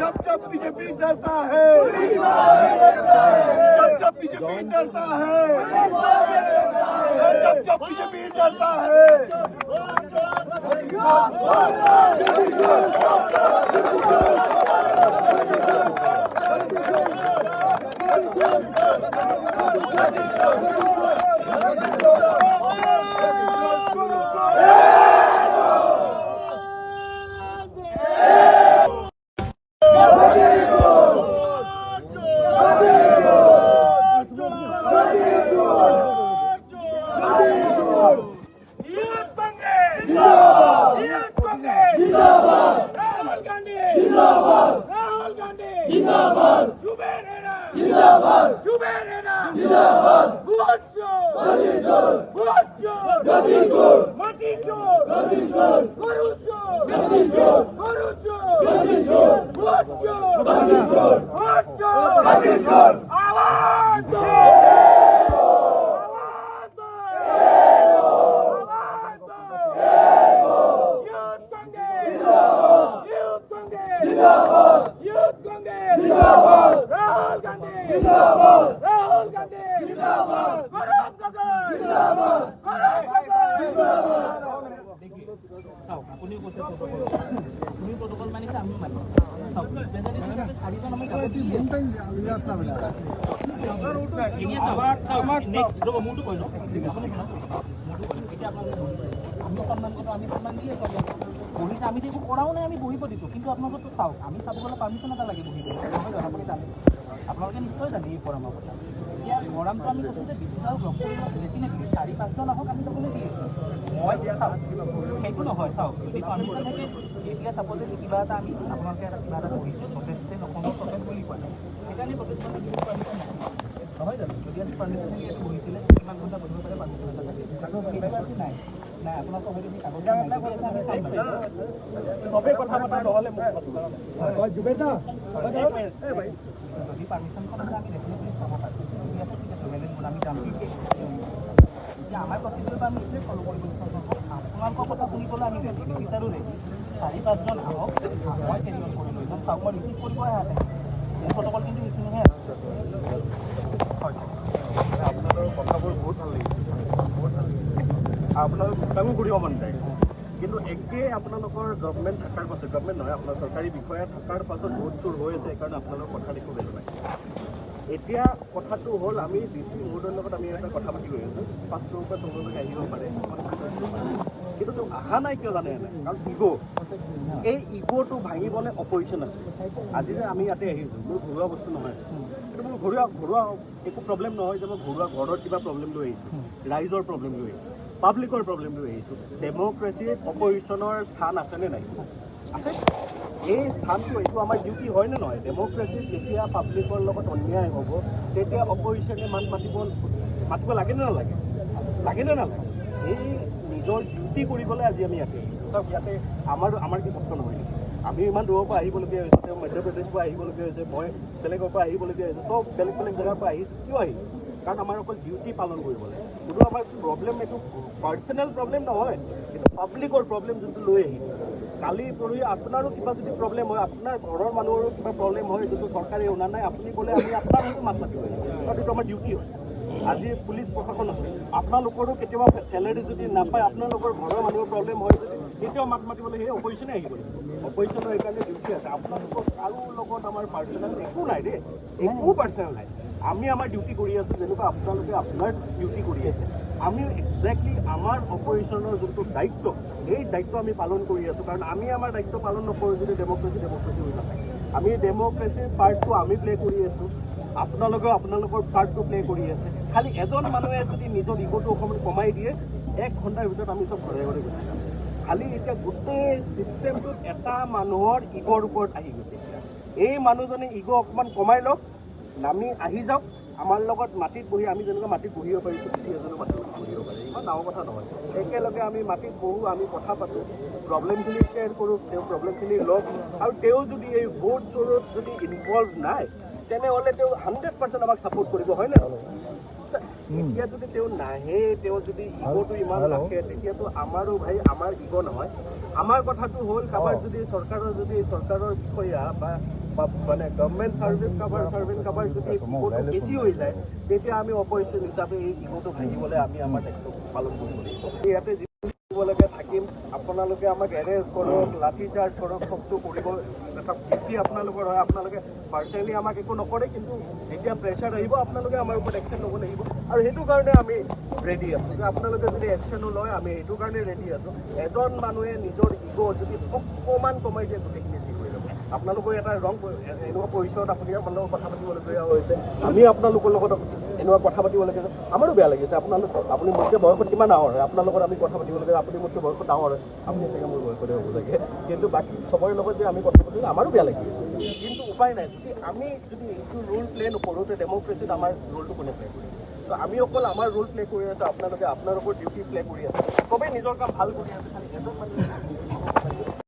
जब जब बीजेपी डरता है जब जब बीजेपी डरता है। जब जब बीजेपी डरता है। জিন্দাবাদ। রাহুল গান্ধী। জিন্দাবাদ। জুবের হেনা জিন্দাবাদ। জুবের হেনা জিন্দাবাদ। ভোট চোর গদি চোর ভোট চোর গদি চোর মাটি চোর গদি চোর গরু চোর গদি চোর গরু চোর গদি চোর ভোট চোর গদি চোর ভোট চোর গদি চোর जिंदाबाद यूथ कांग्रेस जिंदाबाद राहुल गांधी जिंदाबाद চাওক আপুনিও কৈছে প্ৰট'কল আপুনি প্ৰট'কল মানিছে আমিও মানিম। চাওক প্ৰেজাইডিং হিচাপে চাৰিজন আমি যাব দিয়ে এনে চাওক চাওক। নেক্সট ৰ'ব মোৰতো কৈ লওঁ আপুনি শুনক মোৰতো কৈ লওঁ এতিয়া আপোনালোকে বহিছে আমি সন্মান কৰোঁ আমি সন্মান দিয়ে চব। বহিছে আমি একো কৰাও নাই আমি বহিব দিছোঁ কিন্তু আপোনালোকতো চাওক আমি চাব গ'লে পাৰ্মিশ্যন এটা লাগে বহিবলৈ। নহয় জানো। আপুনি জানে আপোনালোকে নিশ্চয় জানে এই পৰামৰ কথা মৰামটো আমি কৈছোঁ যে বিদ্যুৎ আৰু লগ কৰিব ডেফিনেটলি চাৰি পাঁচজন আহক আমি যাবলৈ দি আছোঁ। মই চাওক সেইটো নহয় চাওক যদি পাৰ্মিশ্যন থাকে এতিয়া চাব যে কিবা এটা আমি আপোনালোকে এটা কিবা এটা কৰিছোঁ প্ৰটেষ্টে অসমৰ প্ৰটেষ্ট বুলি কোৱা নাই সেইকাৰণে প্ৰটেষ্ট মানে বিদ্যুৎ পাৰ্মিশ্যন নহয় জানো যদি আজি পাৰ্মিশ্যন থাকে ইয়াত বহিছিলে কিমান ঘণ্টা বহিব পাৰে পাৰ্মিশ্যন এটা থাকে সেইটো আজি নাই। নাই আপোনালোকক হয়তো সেই কাগজ নাই। আমি চাই চবেই কথা পতা নহ'লে যদি পাৰ্মিশ্যনখন আছে আমি ডেফিনেটলি চাব পাৰোঁ। ঠিক আছে ঠিক আছে বেলেগ আমি যাম। এতিয়া আমাৰ প্ৰচিডিউৰটো আমি এইটোৱে ফ'ল' কৰিব বিচাৰোঁ আপোনালোকৰ কথা শুনিবলৈ আমি বিচাৰোঁ দেই। চাৰি পাঁচজন আহক। মই কেৰি চাওক ৰিচিভ আহে মোৰ প্ৰট'কল কিন্তু আপোনালোকৰ কথাবোৰ বহুত ভাল লাগিছে। বহুত ভাল লাগিছে। আপোনালোক বিশ্বাসো কৰিব মন যায়। কিন্তু একে আপোনালোকৰ গভমেণ্ট থকাৰ পাছত গভমেণ্ট নহয় আপোনাৰ চৰকাৰী বিষয়া থকাৰ পাছত ভোট চুৰ হৈ আছে সেইকাৰণে আপোনালোকৰ কথা দেখো বেলেগ এতিয়া কথাটো হ'ল আমি ডি চি মহোদয়ৰ লগত আমি এটা কথা পাতি গৈ আছোঁ। পাঁচটোৰ পৰা তেওঁলোকে আহিব পাৰে। কিন্তু তেওঁ অহা নাই কিয় জানে নাই কাৰণ ইগ' এই ইগ'টো ভাঙিবলৈ অপজিশ্যন আছে? আজি যে আমি ইয়াতে আহিছোঁ মোৰ ঘৰুৱা বস্তু নহয়। এইটো মোৰ ঘৰুৱা ঘৰুৱা একো প্ৰব্লেম নহয় যে মই ঘৰুৱা ঘৰৰ কিবা প্ৰব্লেম লৈ আহিছোঁ। ৰাইজৰ প্ৰব্লেম লৈ আহিছোঁ। পাব্লিকৰ প্ৰব্লেম লৈ আহিছোঁ ডেম'ক্ৰেচিত অপজিশ্যনৰ স্থান আছেনে নাই? আছে। এই স্থানটো এইটো আমাৰ ডিউটি হয়নে নহয়? ডেম'ক্ৰেচিত যেতিয়া পাব্লিকৰ লগত অন্যায় হ'ব তেতিয়া অপজিশ্যনে মাত মাতিব মাতিব লাগেনে নালাগে? লাগেনে নালাগে? এই নিজৰ ডিউটি কৰিবলৈ আজি আমি ইয়াতে চাওক ইয়াতে আমাৰ আমাৰ কি কষ্ট নহয় আমি ইমান দূৰৰ পৰা আহিবলগীয়া হৈছে তেওঁ মধ্যপ্ৰদেশৰ পৰা আহিবলগীয়া হৈছে মই বেলেগৰ পৰা আহিবলগীয়া হৈছে চব বেলেগ বেলেগ জেগাৰ পৰা আহিছোঁ। কিয় আহিছোঁ? কাৰণ আমাৰ অকল ডিউটি পালন কৰিবলৈ কোনো আমাৰ প্ৰব্লেম এইটো পাৰ্চনেল প্ৰব্লেম নহয় এইটো পাব্লিকৰ প্ৰব্লেম যোনটো লৈ আহিছোঁ। কালি পৰহি আপোনাৰো কিবা যদি প্ৰব্লেম হয় আপোনাৰ ঘৰৰ মানুহৰো কিবা প্ৰব্লেম হয় যোনটো চৰকাৰে শুনা নাই আপুনি ক'লে আমি আপোনাৰ হয়তো মাত মাতিব কাৰণ এইটো আমাৰ ডিউটি হয়। আজি পুলিচ প্ৰশাসন আছে। আপোনালোকৰো কেতিয়াবা চেলাৰী যদি নাপায় আপোনালোকৰ ঘৰৰ মানুহৰ প্ৰব্লেম হয় যদি তেতিয়াও মাত মাতিবলৈ সেই অপজিশ্যনে আহিব লাগিব অপজিশ্যনৰ সেইকাৰণে ডিউটি আছে। আপোনালোকৰ কাৰো লগত আমাৰ পাৰ্চনেল একো নাই দেই। একো পাৰ্চনেল নাই। আমি আমাৰ ডিউটি কৰি আছোঁ যেনেকুৱা আপোনালোকে আপোনাৰ ডিউটি কৰি আছে। আমি একজেক্টলি আমাৰ অপজিশ্যনৰ যোনটো দায়িত্ব সেই দায়িত্ব আমি পালন কৰি আছোঁ। কাৰণ আমি আমাৰ দায়িত্ব পালন নকৰোঁ যদি ডেম'ক্ৰেচি ডেম'ক্ৰেচি হৈ নাথাকে। আমি ডেম'ক্ৰেচিৰ পাৰ্টটো আমি প্লে কৰি আছোঁ। আপোনালোকেও আপোনালোকৰ পাৰ্টটো প্লে কৰি আছে। খালি এজন মানুহে যদি নিজৰ ইগ'টো অকণমান কমাই দিয়ে এক ঘণ্টাৰ ভিতৰত আমি চব ঘৰে ঘৰে গুচি যাম। খালি এতিয়া গোটেই ছিষ্টেমটোত এটা মানুহৰ ইগ'ৰ ওপৰত আহি গৈছে। এই মানুহজনে ইগ' অকণমান কমাই লওক নামি আহি যাওক আমাৰ লগত মাটিত বহি আমি যেনেকুৱা মাটিত বহিব পাৰিছোঁ বেছি এজনো মাটিত বহিব পাৰে। ইমান ডাঙৰ কথা নহয়। একেলগে আমি মাটিত বহোঁ আমি কথা পাতোঁ প্ৰব্লেমখিনি শ্বেয়াৰ কৰোঁ তেওঁ প্ৰব্লেমখিনি লওক আৰু তেওঁ যদি এই ভোট চোৰত যদি ইনভলভ নাই তেনেহ'লে তেওঁ হাণ্ড্ৰেড পাৰ্চেণ্ট আমাক ছাপোৰ্ট কৰিব হয় নে নহয়? এতিয়া যদি তেওঁ নাহে তেওঁ যদি ইগ'টো ইমান ৰাখে তেতিয়াতো আমাৰো ভাই আমাৰ ইগ' নহয়। আমাৰ কথাটো হ'ল কাৰোবাৰ যদি চৰকাৰৰ যদি চৰকাৰৰ বিষয়া বা মানে গভৰ্ণমেণ্ট ছাৰ্ভিচ কাৰোবাৰ ছাৰ্ভেণ্ট কাৰোবাৰ যদি ইগ'টো বেছি হৈ যায় তেতিয়া আমি অপজিশ্যন হিচাপে এই ইগ'টো ভাঙিবলৈ আমি আমাৰ দায়িত্ব পালন কৰিব লাগিব। ইয়াতে যি কৰিব লাগে থাকিম আপোনালোকে আমাক এৰেষ্ট কৰক লাঠি চাৰ্জ কৰক চবটো কৰিব। আপোনালোকৰ হয় আপোনালোকে পাৰ্চনেলি আমাক একো নকৰে কিন্তু যেতিয়া প্ৰেছাৰ আহিব আপোনালোকে আমাৰ ওপৰত একশ্যন ল'ব লাগিব। আৰু সেইটো কাৰণে আমি ৰেডি আছোঁ। যে আপোনালোকে যদি একশ্যনো লয় আমি সেইটো কাৰণে ৰেডি আছোঁ। এজন মানুহে নিজৰ ইগ' যদি অকণমান কমাই দিয়ে গোটেইখিনি ঠিক হৈ যাব। আপোনালোকৰ এটা ৰং এনেকুৱা পৰিচয়ত আপুনি আপোনালোকৰ কথা পাতিবলগীয়া হৈছে। আমি আপোনালোকৰ লগত এনেকুৱা কথা পাতিব লাগে আমাৰো বেয়া লাগিছে। আপোনালোক আপুনি মোতকৈ বয়সত কিমান ডাঙৰ হয়? আপোনাৰ লগত আমি কথা পাতিব লাগে আপুনি মোতকৈ বয়সত ডাঙৰ হয়। আপুনি চাগে মোৰ বয়সতে হ'ব লাগে কিন্তু বাকী চবৰে লগত যে আমি কথা পাতিলে আমাৰো বেয়া লাগি আছে। কিন্তু উপায় নাই। যদি আমি যদি এইটো ৰোল প্লে নকৰোঁ তে ডেম'ক্ৰেচিত আমাৰ ৰোলটো কোনে প্লে কৰিব? ত' আমি অকল আমাৰ ৰোল প্লে কৰি আছোঁ আপোনালোকে আপোনালোকৰ ডিউটি প্লে কৰি আছে। চবেই নিজৰ কাম ভাল কৰি আছে খালি এজন মানুহে